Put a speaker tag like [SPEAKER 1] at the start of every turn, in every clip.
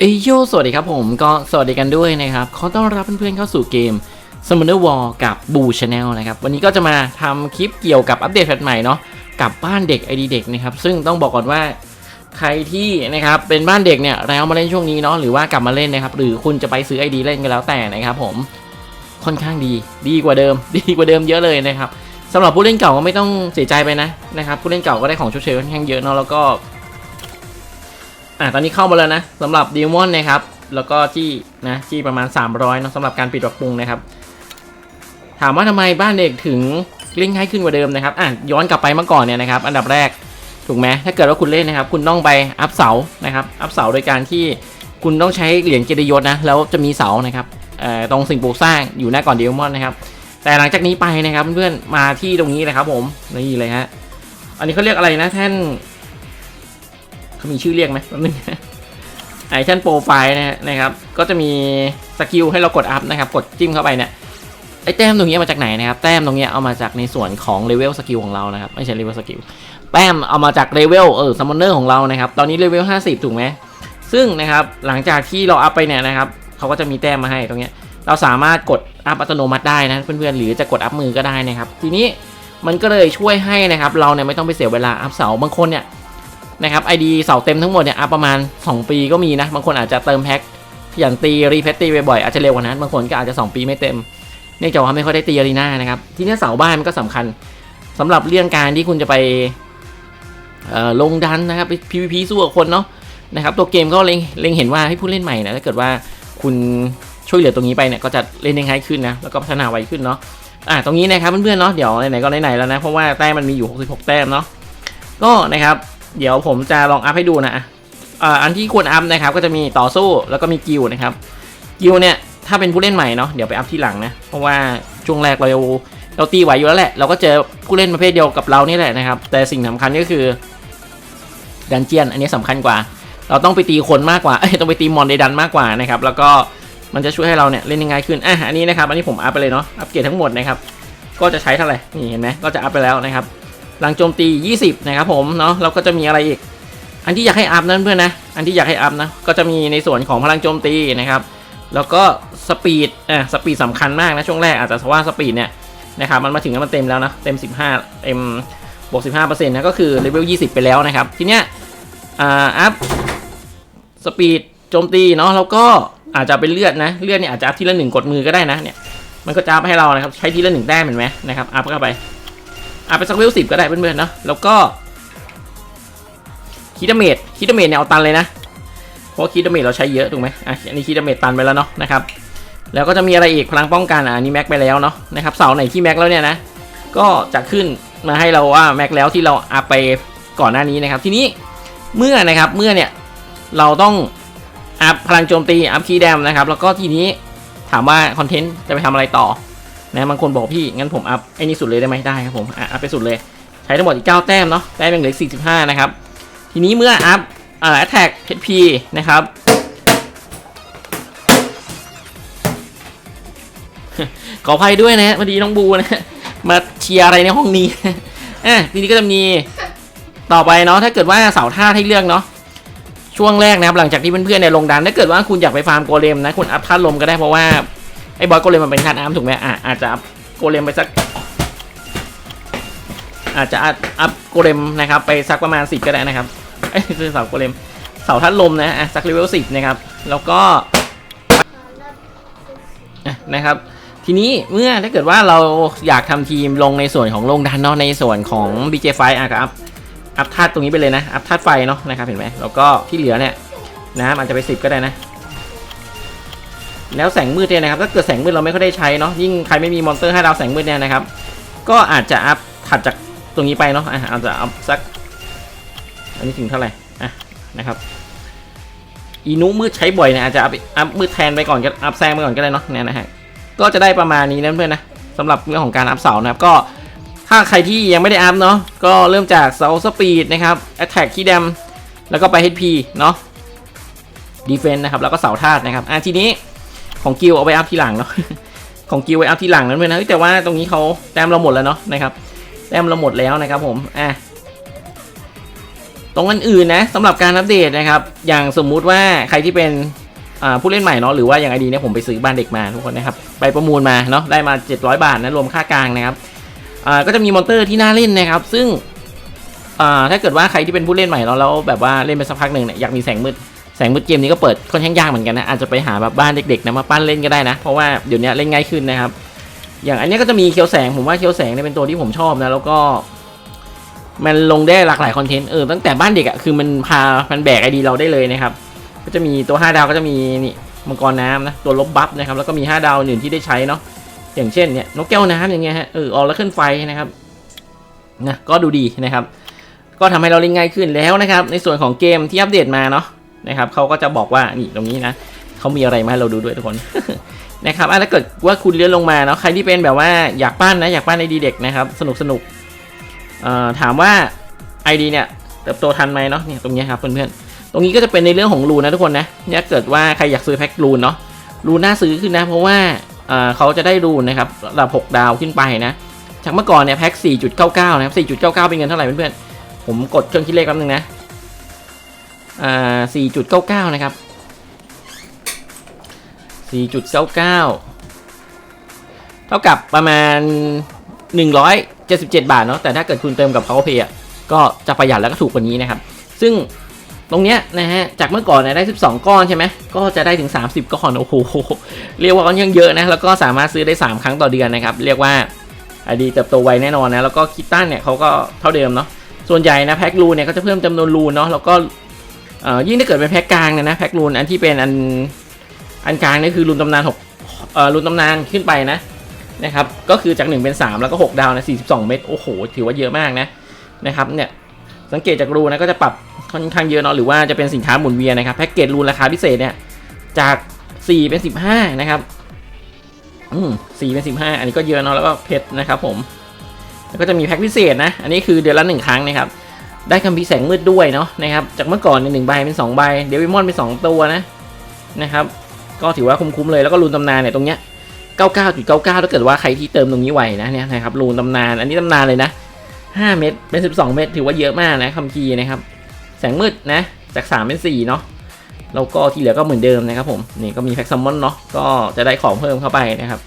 [SPEAKER 1] เอยโยสวัสดีครับผมก็สวัสดีกันด้วยนะครับ ขอต้อนรับเพื่อนๆเข้าสู่เกม Summoner War กับ Boo Channel นะครับ วันนี้ก็จะมาทำคลิปเกี่ยวกับอัปเดตแพทใหม่เนาะกับบ้านเด็ก ID เด็กนะครับ ซึ่งต้องบอกก่อนว่าใครที่นะครับเป็นบ้านเด็กเนี่ยแล้วมาเล่นช่วงนี้เนาะหรือว่ากลับมาเล่นนะครับ หรือคุณจะไปซื้อ ID เล่นก็แล้วแต่นะครับผมค่อนข้างดีดีกว่าเดิม ดีกว่าเดิมเยอะเลยนะครับสำหรับผู้เล่นเก่าก็ไม่ต้องเสียใจไปนะนะครับผู้เล่นเก่าก็ได้ของชดเชยค่อนข้างเยอะเนาะแล้วก็ อะตอนนี้เข้ามาแล้วนะสำหรับดีมอนนะครับ แล้วก็จี้นะจี้ประมาณ 300เนะสำหรับการปิดปรับปรุงนะครับ ถามว่าทำไมบ้านเด็กถึงเล่นง่ายขึ้นกว่าเดิมนะครับอะย้อนกลับไปเมื่อก่อนเนี่ยนะครับ อันดับแรกถูกไหมถ้าเกิดว่าคุณเล่นนะครับ คุณต้องไปอัพเสานะครับอัพเสาโดยการที่คุณต้องใช้เหรียญเกียรติยศนะแล้วจะมีเสานะครับเอ่อตรงสิ่งปลูกสร้างอยู่หน้าก่อนดีมอนนะครับ แต่หลังจากนี้ไปนะครับเพื่อนๆมาที่ตรงนี้เลยครับ ผมนี่เลยฮะอันนี้เขาเรียกอะไรนะแท่น เขามีชื่อเรียกไหมแป๊บนึงไอชั่นโปรไฟล์นะฮะนะครับ ก็จะมีสกิลให้เรากดอัพนะครับ กดจิ้มเข้าไปเนี่ย ไอแต้มตรงนี้มาจากไหนนะครับ แต้มตรงนี้เอามาจากในส่วนของเลเวลสกิลของเรานะครับ ไม่ใช่เลเวลสกิล แต้มเอามาจากเลเวลเออซัมมอนเนอร์ของเรานะครับ ตอนนี้เลเวล50 ถูกไหม ซึ่งนะครับหลังจากที่เราอัพไปเนี่ยนะครับ เขาก็จะมีแต้มมาให้ตรงเนี้ยเราสามารถกดอัพอัตโนมัติได้นะเพื่อนๆ หรือจะกดอัพมือก็ได้นะครับ ทีนี้มันก็เลยช่วยให้นะครับ เราเนี่ยไม่ต้องไปเสียเวลาอัพเสา บางคนเนี่ย นะครับ ID เสาเต็มทั้งหมดเนี่ยอประมาณ 2 ปีก็มีนะ บางคนอาจจะเติมแพ็คอย่างตีรีเพทตีบ่อยๆอาจจะเร็วกว่านั้น บางคนก็อาจจะ 2 ปีไม่เต็ม เนื่องจากว่าไม่ค่อยได้ตีอารีนานะครับ ที่นี้เสาบ้านมันก็สำคัญสำหรับเรื่องการที่คุณจะไปลงดันนะครับไป PVP สู้กับคนเนาะนะครับตัวเกมก็เล็งเล็งเห็นว่าให้ผู้เล่นใหม่นะถ้าเกิดว่าคุณช่วยเหลือตรงนี้ไปเนี่ยก็จะเล่นได้ง่ายขึ้นนะแล้วก็พัฒนาไวขึ้นเนาะอะตรงนี้นะครับเพื่อนๆเนาะเดี๋ยวไหนๆก็ไหนๆแล้วนะเพราะว่าแต้มมันมีอยู่ 66 แต้มเนาะก็นะครับ เดี๋ยวผมจะลองอัพให้ดูนะอันที่ควรอัพนะครับก็จะมีต่อสู้แล้วก็มีกิลนะครับกิลเนี่ยถ้าเป็นผู้เล่นใหม่เนาะเดี๋ยวไปอัพที่หลังนะเพราะว่าช่วงแรกเราเราตีไหวอยู่แล้วแหละเราก็เจอผู้เล่นประเภทเดียวกับเรานี่แหละนะครับ แต่สิ่งสำคัญก็คือดันเจียนอันนี้สำคัญกว่า เราต้องไปตีคนมากกว่าต้องไปตีมอนในดันมากกว่านะครับแล้วก็มันจะช่วยให้เราเนี่ยเล่นง่ายขึ้นอะอันนี้นะครับอันนี้ผมอัพไปเลยเนาะอัพเกรดทั้งหมดนะครับก็จะใช้เท่าไหร่นี่เห็นไหมก็จะอัพไปแล้วนะครับ หลังโจมตี 20 นะครับผมเนาะเราก็จะมีอะไรอีก อันที่อยากให้อัพนั้นเพื่อนนะ อันที่อยากให้อัพนะ ก็จะมีในส่วนของพลังโจมตีนะครับ แล้วก็สปีดอะสปีดสำคัญมากนะช่วงแรกอาจจะว่าสปีดเนี่ยนะครับมันมาถึงแล้วมันเต็มแล้วนะเต็ม 15เต็มบวก 15%นะก็คือเลเวล 20 ไปแล้วนะครับ ทีเนี้ยอ่าอัพสปีดโจมตีเนาะแล้วก็อาจจะเป็นเลือดนะเลือดเนี่ยอาจจะอัพทีละหนึ่งกดมือก็ได้นะเนี่ยมันก็จะอัพให้เรานะครับใช้ทีละหนึ่งแต้มเห็นไหมนะครับอัพเข้าไป อะไปสักเลเวลสิบก็ได้เพื่อนๆนะแล้วก็คีดเมจคีดเมจเนี่ยเอาตันเลยนะ เพราะคีดเมจเราใช้เยอะถูกไหมอะอันนี้คีดเมจตันไปแล้วเนาะนะครับ แล้วก็จะมีอะไรอีกพลังป้องกันอะอันนี้แม็กไปแล้วเนาะนะครับเสาไหนที่แม็กแล้วเนี่ยนะ ก็จะขึ้นมาให้เราว่าแม็กแล้วที่เราอัพไปก่อนหน้านี้นะครับ ทีนี้เมื่อนะครับเมื่อเนี่ยเราต้องอัพพลังโจมตีอัพคีย์แดมนะครับ แล้วก็ทีนี้ถามว่าคอนเทนต์จะไปทำอะไรต่อ นะบางคนบอกพี่งั้นผมอัพไอ้นี่สุดเลยได้ไหมได้ครับผมอะอัพไปสุดเลย ใช้ทั้งหมดอีก9แต้มเนาะแต้มยังเหลือ45นะครับ ทีนี้เมื่ออัพอ่า attack HP นะครับขออภัยด้วยนะพอดีน้องบูนะฮะมาเชียร์อะไรในห้องนี้อะทีนี้ก็จะมีต่อไปเนาะถ้าเกิดว่าเสาท่าให้เลือกเนาะช่วงแรกนะครับหลังจากที่เพื่อนๆเนี่ยลงดันถ้าเกิดว่าคุณอยากไปฟาร์มโกเลมนะคุณอัพท่าลมก็ได้เพราะว่า ไอ้บอยโกเลมมันเป็นธาตุน้ำถูกไหมอะอาจจะอัพโกเลมไปสัก อาจจะอัพโกเลมนะครับ ไปสักประมาณสิบก็ได้นะครับไอ้คือเสาโกเลมเสาธาตุลมนะอะสักเลเวลสิบนะครับ แล้วก็นะครับทีนี้เมื่อถ้าเกิดว่าเราอยากทำทีมลงในส่วนของลงดันเนาะในส่วนของ BJ ไฟอะก็อัพอัพธาตุตรงนี้ไปเลยนะ อัพธาตุไฟเนาะนะครับเห็นไหมแล้วก็ที่เหลือเนี่ยนะมันจะไปสิบก็ได้นะ แล้วแสงมืดเนี่ยนะครับถ้าเกิดแสงมืดเราไม่ค่อยได้ใช้เนาะยิ่งใครไม่มีมอนสเตอร์ให้ดาแสงมืดเนี่ยนะครับ ก็อาจจะอัพถัดจากตรงนี้ไปเนาะอะอาจจะอัพสัก อันนี้ถึงเท่าไหร่อะนะครับอีนุมืดใช้บ่อยเนี่ยอาจจะอัพอัพมืดแทนไปก่อนก็อัพแซงไปก่อนก็ได้เนาะเนี่ยนะฮะก็จะได้ประมาณนี้นะเพื่อนนะสำหรับเรื่องของการอัพเสานะครับก็ถ้าใครที่ยังไม่ได้อัพเนาะก็เริ่มจากเสาสปีดนะครับแอตแทกคีแดมแล้วก็ไป HP เนาะดีเฟนนะครับแล้วก็เสาธาตุนะครับอะทีนี้ ของกิวเอาไปอัพทีหลังเนาะของกิวไว้อัพทีหลังนั้นเลยนะแต่ว่าตรงนี้เขาแต้มเราหมดแล้วเนาะนะครับแต้มเราหมดแล้วนะครับผมอะตรงอื่นๆนะสำหรับการอัปเดตนะครับ อย่างสมมุติว่าใครที่เป็นผู้เล่นใหม่เนาะหรือว่าอย่างไอดีเนี่ยผมไปซื้อบ้านเด็กมาทุกคนนะครับไปประมูลมาเนาะได้มา 700 บาทนะรวมค่ากลางนะครับก็จะมีมอนเตอร์ที่น่าเล่นนะครับ ซึ่งถ้าเกิดว่าใครที่เป็นผู้เล่นใหม่เนาะแล้วแบบว่าเล่นไปสักพักหนึ่งเนี่ยอยากมีแสงมืด แสงมืดเกมนี้ก็เปิดค่อนข้างยากเหมือนกันนะอาจจะไปหาแบบบ้านเด็กๆนะมาปั้นเล่นก็ได้นะ เพราะว่าเดี๋ยวนี้เล่นง่ายขึ้นนะครับ อย่างอันนี้ก็จะมีเคียวแสงผมว่าเคียวแสงเนี่ยเป็นตัวที่ผมชอบนะแล้วก็ มันลงได้หลากหลายคอนเทนต์เออตั้งแต่บ้านเด็กอะคือมันพามันแบกไอดีเราได้เลยนะครับ ก็จะมีตัว 5 ดาวก็จะมีนี่มังกรน้ำนะตัวลบบัฟนะครับแล้วก็มี 5 ดาวอื่นที่ได้ใช้เนาะอย่างเช่นเนี่ยนกแก้วน้ำอย่างเงี้ยฮะเออออแล้วขึ้นไฟนะครับนะก็ดูดีนะครับ ก็ทำให้เราเล่นง่ายขึ้นแล้วนะครับ ในส่วนของเกมที่อัปเดตมาเนาะ นะครับเขาก็จะบอกว่านี่ตรงนี้นะเขามีอะไรมาให้เราดูด้วยทุกคนนะครับอะถ้าเกิดว่าคุณเลื่อนลงมาเนาะใครที่เป็นแบบว่าอยากปั้นนะอยากปั้นไอดีเด็กนะครับสนุกสนุกเอ่อถามว่า ID เนี่ยเติบโตทันไหมเนาะเนี่ยตรงนี้ครับเพื่อนๆตรงนี้ก็จะเป็นในเรื่องของรูนนะทุกคนนะเนี่ยเกิดว่าใครอยากซื้อแพ็ครูนเนาะรูนน่าซื้อขึ้นนะ เพราะว่าเอ่อเขาจะได้รูนนะครับระดับ 6 ดาวขึ้นไปนะจากเมื่อก่อนเนี่ยแพ็ค4.99 นะครับ 4.99 เป็นเงินเท่าไหร่เพื่อนๆผมกดเครื่องคิดเลขแป๊บนึงนะ อ่า4.99นะครับ4.99เท่ากับประมาณ177บาทเนาะแต่ถ้าเกิดคุณเติมกับ Power Pay ก็จะประหยัดแล้วก็ถูกกว่านี้นะครับ ซึ่งตรงเนี้ยนะฮะจากเมื่อก่อนเนี่ยได้ 12 ก้อนใช่ไหมก็จะได้ถึง 30 ก้อนโอ้โหเรียกว่าค่อนข้างเยอะนะแล้วก็สามารถซื้อได้ 3 ครั้งต่อเดือนนะครับ เรียกว่าอดีเติบโตไวแน่นอนนะแล้วก็คิตตันเนี่ยเขาก็เท่าเดิมเนาะส่วนใหญ่นะแพ็ครูเนี่ยก็จะเพิ่มจำนวนรูเนาะแล้วก็ เอ่อยิ่งถ้าเกิดเป็นแพ็คกลางเนี่ยนะแพ็ครูนอันที่เป็นอันอันกลางนี่คือรูนตำนานหกเอ่อรูนตำนานขึ้นไปนะนะครับก็คือจาก 1 เป็น 3 แล้วก็ 6 ดาวนะ42 เม็ดโอ้โห ถือว่าเยอะมากนะนะครับเนี่ยสังเกตจากรูนะก็จะปรับค่อนข้างเยอะเนาะหรือว่าจะเป็นสินค้าหมุนเวียนนะครับแพ็กเกจรูนราคาพิเศษเนี่ยจาก 4 เป็น 15 นะครับอืม4เป็น 15 อันนี้ก็เยอะเนาะแล้วก็เพชรนะครับผมแล้วก็จะมีแพ็กพิเศษนะ อันนี้คือเดือนละ1ครั้งนะครับ ได้คัมภีร์แสงมืดด้วยเนาะนะครับจากเมื่อก่อนในยหนึ่งใบเป็น2ใบเดวิมอนเป็น2ตัวนะนะครับก็ถือว่าคุ้มๆเลยแล้วก็รูนตำนานเนี่ยตรงเนี้ย99.99 ถ้าเกิดว่าใครที่เติมตรงนี้ไหวนะเนี่ยนะครับรูนตำนานอันนี้ตำนานเลยนะ 5 เม็ดเป็น 12 เม็ดถือว่าเยอะมากนะคัมพีร์นะครับแสงมืดนะจาก 3 เป็น 4 เนาะแล้วก็ที่เหลือก็เหมือนเดิมนะครับผมนี่ก็มีแพ็กซัมมอนเนาะก็จะได้ของเพิ่มเข้าไปนะครับ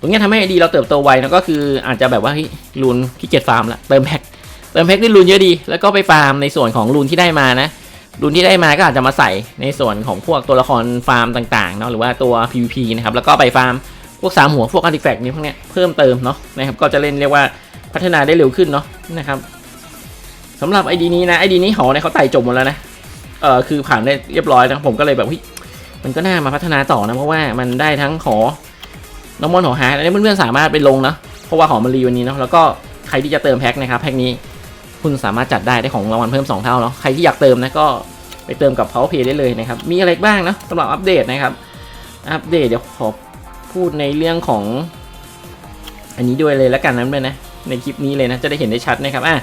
[SPEAKER 1] ตรงนี้ทำให้ดีเราเติบโตไวแล้วก็คืออาจจะแบบว่าเฮ้ยรูนขี้เกียจฟาร์มละเติมแพ็ก เติมแพ็กได้รูนเยอะดี แล้วก็ไปฟาร์มในส่วนของรูนที่ได้มานะรุ่นที่ได้มาก็อาจจะมาใส่ในส่วนของพวกตัวละครฟาร์มต่างๆเนาะหรือว่าตัว PVP นะครับแล้วก็ไปฟาร์มพวกสามหัวพวกอาร์ติแฟกต์นี้พวกเนี้ยเพิ่มเติมเนาะนะครับก็จะเล่นเรียกว่าพัฒนาได้เร็วขึ้นเนาะนะครับสำหรับไอดีนี้นะไอดีนี้หอเนี่ยเขาไต่จบหมดแล้วนะเออคือผ่านได้เรียบร้อยนะผมก็เลยแบบมันก็น่ามาพัฒนาต่อนะเพราะว่ามันได้ทั้งหอน้องมอนหอฮาอันนี้เพื่อนๆสามารถไปลงนะเพราะว่าหอมันรีวันนี้เนาะแล้วก็ใครที่จะเติมแพ็คนะครับแพ็คนี้ คุณสามารถจัดได้ได้ของรางวัลเพิ่มสองเท่าเนาะใครที่อยากเติมนะก็ไปเติมกับ Power Pay ได้เลยนะครับ มีอะไรบ้างนะสำหรับอัปเดตนะครับ อัปเดตเดี๋ยวขอพูดในเรื่องของ อันนี้ด้วยเลยแล้วกันนั้นเลยนะ ในคลิปนี้เลยนะ จะได้เห็นได้ชัดนะครับอะ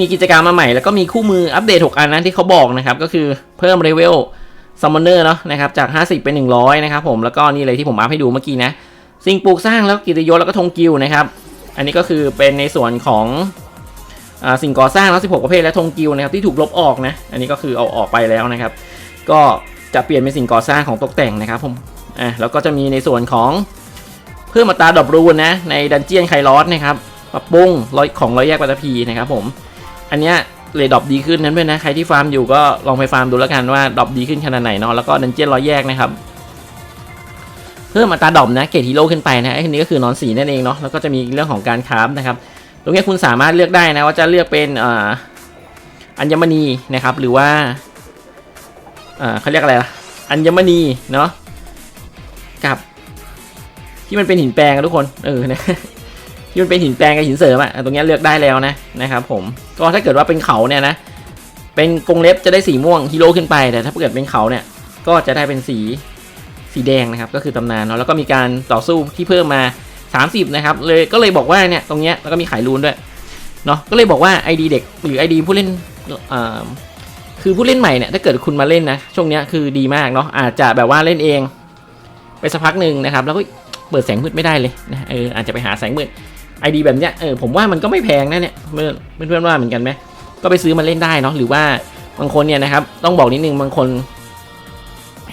[SPEAKER 1] มีกิจกรรมมาใหม่แล้วก็มีคู่มืออัปเดต 6 อันนะที่เขาบอกนะครับ ก็คือเพิ่มเลเวลซัมมอนเนอร์เนาะนะครับจาก 50 เป็น 100 นะครับผมแล้วก็นี่เลยที่ผมอัพให้ดูเมื่อกี้นะ สิ่งปลูกสร้างแล้วกิตยศแล้วก็ธงกิลนะครับ อันนี้ก็คือเป็นในส่วนของ สิ่งก่อสร้างแล้ว16 ประเภทและธงกิลนะครับที่ถูกลบออกนะ อันนี้ก็คือเอาออกไปแล้วนะครับ ก็จะเปลี่ยนเป็นสิ่งก่อสร้างของตกแต่งนะครับผมอ่าแล้วก็จะมีในส่วนของเพิ่มอัตราดอปรูนนะในดันเจียนไคลอสนะครับปรับปรุงร้อยของร้อยแยกปัตตพีนะครับผม อันเนี้ยเลยดอปดีขึ้นนั้นด้วยนะ ใครที่ฟาร์มอยู่ก็ลองไปฟาร์มดูแล้วกันว่าดอปดีขึ้นขนาดไหนเนาะแล้วก็ดันเจียนร้อยแยกนะครับเพิ่มอัตาดอปนะเกรดฮีโร่ขึ้นไปนะไอ้คนนี้ก็คือนอนสีนั่นเองเนาะแล้วก็จะมีเรื่องของการคราฟนะครับ ตรงนี้คุณสามารถเลือกได้นะว่าจะเลือกเป็นอัญมณีนะครับ หรือว่าเขาเรียกอะไรล่ะอัญมณีเนาะกับ ที่มันเป็นหินแปลงทุกคนเออนะที่มันเป็นหินแปลงกับหินเสริมอะตรงนี้เลือกได้แล้วนะนะครับผมก็ถ้าเกิดว่าเป็นเขาเนี่ยนะเป็นกรงเล็บจะได้สีม่วงฮีโร่ขึ้นไปแต่ถ้าเกิดเป็นเขาเนี่ยก็จะได้เป็นสีสีแดงนะครับ ก็คือตำนานเนาะแล้วก็มีการต่อสู้ที่เพิ่มมา 30 นะครับ เลยก็เลยบอกว่าเนี่ยตรงเนี้ยแล้วก็มีขายรูนด้วยเนาะก็เลยบอกว่า ID เด็กหรือ ID ผู้เล่นอ่าคือผู้เล่นใหม่เนี่ยถ้าเกิดคุณมาเล่นนะช่วงเนี้ยคือดีมากเนาะอาจจะแบบว่าเล่นเอง ไปสักพักหนึ่งนะครับ แล้วก็เปิดแสงมืดไม่ได้เลยนะเอออาจจะไปหาแสงมืด ID แบบเนี้ยเออผมว่ามันก็ไม่แพงนะเนี่ยเพื่อนเพื่อนๆว่าเหมือนกันไหมก็ไปซื้อมาเล่นได้เนาะหรือว่าบางคนเนี่ยนะครับต้องบอกนิดนึงบางคน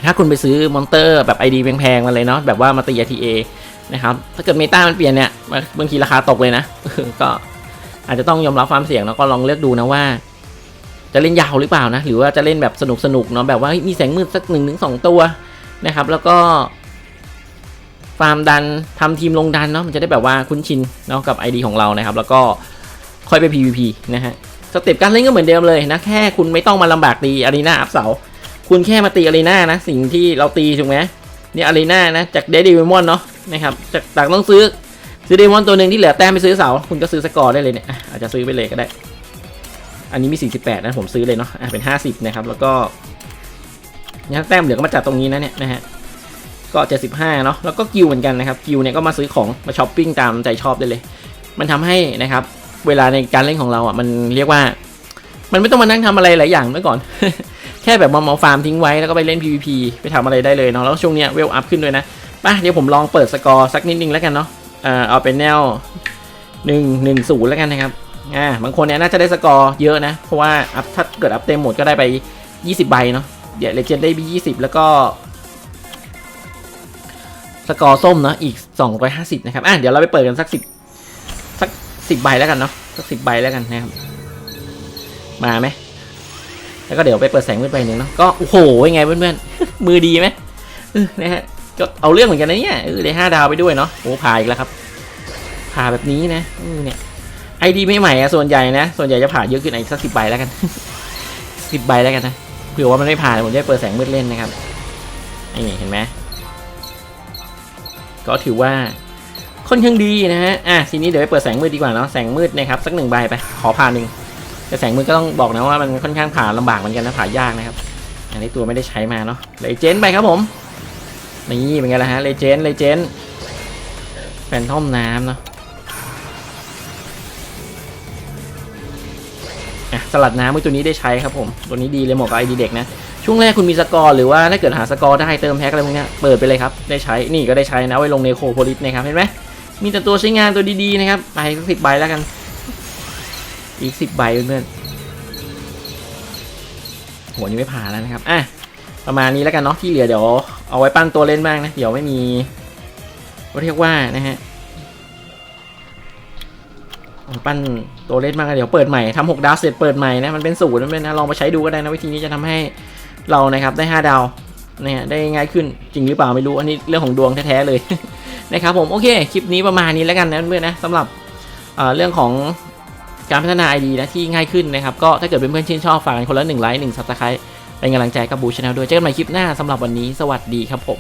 [SPEAKER 1] ถ้าคุณไปซื้อมอนเตอร์แบบ ID แพงๆมาเลยเนาะแบบว่ามาตี RTA นะครับ ถ้าเกิดเมตามันเปลี่ยนเนี่ยบางทีราคาตกเลยนะก็อาจจะต้องยอมรับความเสี่ยงแล้วก็ลองเลือกดูนะว่า จะเล่นยาวหรือเปล่านะ หรือว่าจะเล่นแบบสนุกสนุกเนาะแบบว่ามีแสงมืดสักหนึ่งถึงสองตัวนะครับ แล้วก็ฟาร์มดันทำทีมลงดันเนาะมันจะได้แบบว่าคุ้นชินเนาะกับ ID ของเรานะครับ แล้วก็ค่อยไป PVP นะฮะสเต็ปการเล่นก็เหมือนเดิมเลยนะแค่คุณไม่ต้องมาลำบากตีอารีนาอัพเสาคุณแค่มาตีอารีนานะ สิ่งที่เราตีถูกไหมนี่อารีนานะจากเดดิวมอนเนาะ นะครับจากจากต้องซื้อซื้อเดมอนตัวหนึ่งที่เหลือแต้มไปซื้อเสา คุณก็ซื้อสกอร์ได้เลยเนี่ยอาจจะซื้อไปเลยก็ได้ อันนี้มี 48 นะ ผมซื้อเลยเนาะอะเป็น 50 นะครับ แล้วก็เนี่ยแต้มเหลือก็มาจัดตรงนี้นะเนี่ยนะฮะก็ 75 เนาะแล้วก็กิวเหมือนกันนะครับกิวเนี่ยก็มาซื้อของมาช้อปปิ้งตามใจชอบได้เลย มันทำให้นะครับ เวลาในการเล่นของเราอะมันเรียกว่า มันไม่ต้องมานั่งทำอะไรหลายอย่างเมื่อก่อน แค่แบบมาเมาฟาร์มทิ้งไว้แล้วก็ไปเล่น PVP ไปทำอะไรได้เลยเนาะแล้วช่วงเนี้ยเวลอัพขึ้นด้วยนะ ป่ะเดี๋ยวผมลองเปิดสกอร์สักนิดนึงแล้วกันเนาะเออเอาเป็นแนวหนึ่งหนึ่งศูนย์แล้วกันนะครับอ่าบางคนเนี่ยน่าจะได้สกอร์เยอะนะ เพราะว่าอัพถ้าเกิดอัพเต็มหมดก็ได้ไป 20 ใบเนาะเดี๋ยวเลเจนได้บี20 แล้วก็ สกอร์ส้มเนาะอีก 250 นะครับอะเดี๋ยวเราไปเปิดกันสัก 10 สัก 10 ใบแล้วกันเนาะสัก 10 ใบแล้วกันนะครับ มาไหมแล้วก็เดี๋ยวไปเปิดแสงมืดไปหนึ่งเนาะก็โอ้โหยังไงเพื่อนๆมือดีไหมนะฮะ ก็เอาเรื่องเหมือนกันนะเนี่ยเออได้ห้าดาวไปด้วยเนาะโอ้ผ่าอีกแล้วครับ ผ่าแบบนี้นะเนี่ยไอดีไม่ใหม่อะส่วนใหญ่นะ ส่วนใหญ่จะผ่าเยอะขึ้นอีกสักสิบใบแล้วกันสิบใบแล้วกันนะเผื่อว่ามันไม่ผ่านผมจะเปิดแสงมืดเล่นนะครับนี่เห็นไหมก็ถือว่าค่อนข้างดีนะฮะอะทีนี้เดี๋ยวไปเปิดแสงมืดดีกว่าเนาะแสงมืดนะครับสักหนึ่งใบไปขอผ่านหนึ่งแต่แสงมืดก็ต้องบอกนะว่ามันค่อนข้างผ่าลำบากเหมือนกันนะผ่ายากนะครับ อันนี้ตัวไม่ได้ใช้มาเนาะเลเจนไปครับผม นี่เป็นไงล่ะฮะเลเจนด์เลเจนด์แฟนทอมน้ำเนาะอะสลัดน้ำมือตัวนี้ได้ใช้ครับผม ตัวนี้ดีเลยเหมาะกับไอดีเด็กนะ ช่วงแรกคุณมีสกอร์หรือว่าถ้าเกิดหาสกอร์ได้เติมแพ็คอะไรพวกเนี้ยเปิดไปเลยครับ ได้ใช้ นี่ก็ได้ใช้นะไว้ลงในโคโพลิสนะครับ เห็นไหม มีแต่ตัวใช้งานตัวดีๆนะครับ ไปสักสิบใบแล้วกัน อีกสิบใบเพื่อนๆหัวนี้ไม่ผ่านแล้วนะครับ อะ ประมาณนี้แล้วกันเนาะ ที่เหลือเดี๋ยว เอาไว้ปั้นตัวเล่นบ้างนะ เดี๋ยวไม่มีเรียกว่านะฮะปั้นตัวเล่นมากเดี๋ยวเปิดใหม่ทำหกดาวเสร็จเปิดใหม่นะมันเป็นศูนย์นั่นเป็นนะลองมาใช้ดูก็ได้นะวิธีนี้จะทำให้เรานะครับได้ 5 ดาวเนี่ยได้ง่ายขึ้นจริงหรือเปล่าไม่รู้อันนี้เรื่องของดวงแท้ๆเลยนะครับผมโอเคคลิปนี้ประมาณนี้แล้วกันนะเพื่อนนะสำหรับเรื่องของการพัฒนา ID นะที่ง่ายขึ้นนะครับก็ถ้าเกิดเพื่อนๆชื่นชอบฝากกันคนละหนึ่งไลค์หนึ่งซับสไครต์ เป็นกำลังใจกับบูชาแนลด้วยเจอกันใหม่คลิปหน้าสำหรับวันนี้สวัสดีครับผม